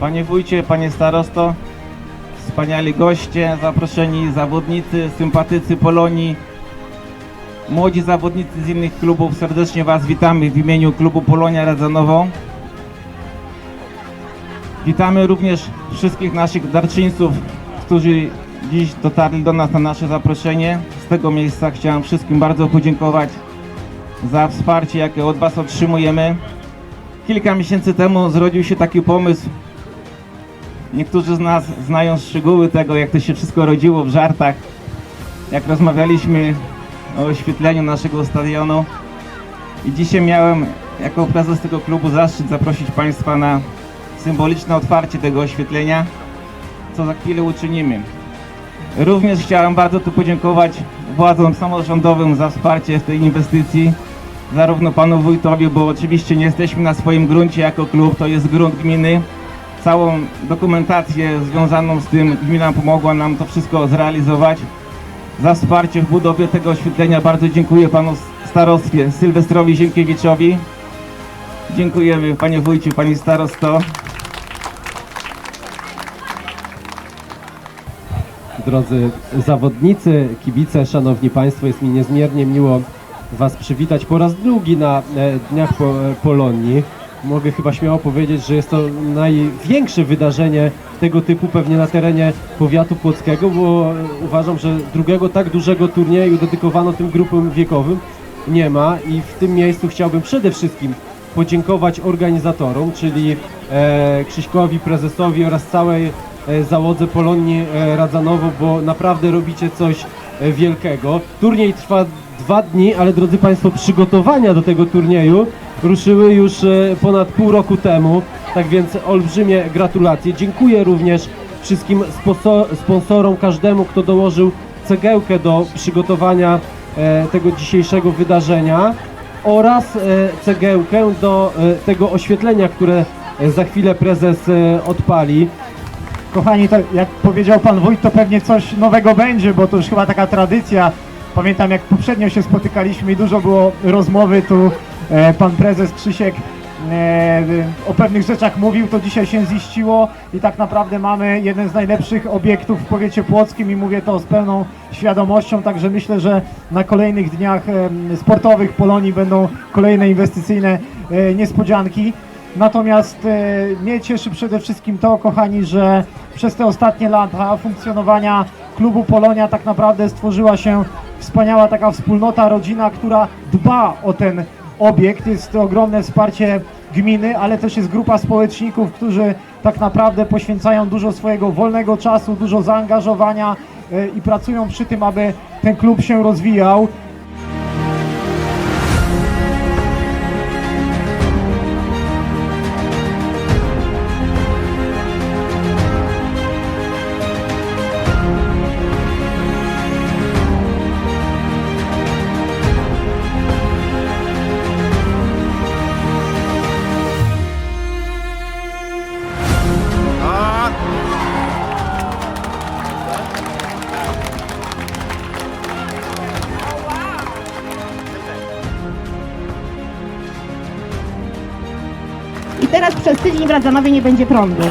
Panie wójcie, panie starosto, wspaniali goście, zaproszeni zawodnicy, sympatycy Polonii, młodzi zawodnicy z innych klubów, serdecznie Was witamy w imieniu klubu Polonia Radzanowo. Witamy również wszystkich naszych darczyńców, którzy dziś dotarli do nas na nasze zaproszenie. Z tego miejsca chciałem wszystkim bardzo podziękować za wsparcie, jakie od Was otrzymujemy. Kilka miesięcy temu zrodził się taki pomysł. Niektórzy z nas znają szczegóły tego, jak to się wszystko rodziło w żartach. Jak rozmawialiśmy o oświetleniu naszego stadionu. I dzisiaj miałem jako prezes tego klubu zaszczyt zaprosić Państwa na symboliczne otwarcie tego oświetlenia, co za chwilę uczynimy. Również chciałem bardzo tu podziękować władzom samorządowym za wsparcie w tej inwestycji, zarówno panu wójtowi, bo oczywiście nie jesteśmy na swoim gruncie jako klub, to jest grunt gminy. Całą dokumentację związaną z tym gmina pomogła nam to wszystko zrealizować. Za wsparcie w budowie tego oświetlenia bardzo dziękuję panu starostwie Sylwestrowi Ziemkiewiczowi. Dziękujemy panie wójcie, pani starosto. Drodzy zawodnicy, kibice, szanowni państwo, jest mi niezmiernie miło was przywitać po raz drugi na e, Dniach po, Polonii. Mogę chyba śmiało powiedzieć, że jest to największe wydarzenie tego typu pewnie na terenie powiatu płockiego, bo uważam, że drugiego tak dużego turnieju dedykowano tym grupom wiekowym nie ma i w tym miejscu chciałbym przede wszystkim podziękować organizatorom, czyli e, Krzyśkowi, prezesowi oraz całej e, załodze Polonii e, Radzanowo, bo naprawdę robicie coś wielkiego. Turniej trwa dwa dni, ale drodzy Państwo, przygotowania do tego turnieju ruszyły już e, ponad pół roku temu, tak więc olbrzymie gratulacje. Dziękuję również wszystkim sponsorom, każdemu, kto dołożył cegiełkę do przygotowania e, tego dzisiejszego wydarzenia oraz e, cegiełkę do e, tego oświetlenia, które e, za chwilę prezes e, odpali. Kochani, to jak powiedział pan wójt, to pewnie coś nowego będzie, bo to już chyba taka tradycja. Pamiętam jak poprzednio się spotykaliśmy i dużo było rozmowy, tu e, pan prezes Krzysiek e, o pewnych rzeczach mówił, to dzisiaj się ziściło i tak naprawdę mamy jeden z najlepszych obiektów w powiecie płockim i mówię to z pełną świadomością, także myślę, że na kolejnych dniach em, sportowych Polonii będą kolejne inwestycyjne e, niespodzianki. Natomiast e, mnie cieszy przede wszystkim to, kochani, że przez te ostatnie lata funkcjonowania klubu Polonia tak naprawdę stworzyła się wspaniała taka wspólnota, rodzina, która dba o ten obiekt. Jest to ogromne wsparcie gminy, ale też jest grupa społeczników, którzy tak naprawdę poświęcają dużo swojego wolnego czasu, dużo zaangażowania e, i pracują przy tym, aby ten klub się rozwijał. Teraz przez tydzień w Radzanowie nie będzie prądu.